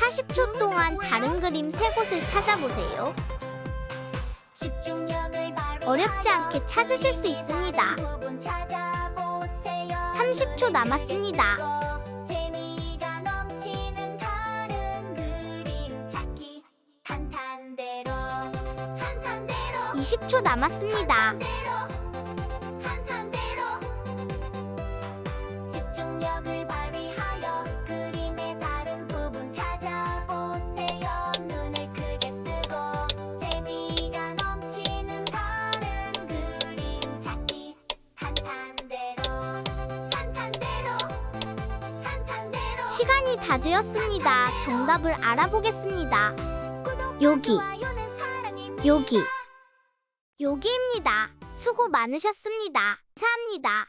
40초 동안 다른 그림 세 곳을 찾아보세요. 집중력을 발휘하여 어렵지 않게 찾으실 수 있습니다. 부분 찾아보세요. 30초 남았습니다. 재미가 넘치는 다른 그림 찾기 탄탄대로 탄탄대로 20초 남았습니다. 시간이 다 되었습니다. 정답을 알아보겠습니다. 여기. 여기. 여기입니다. 수고 많으셨습니다. 감사합니다.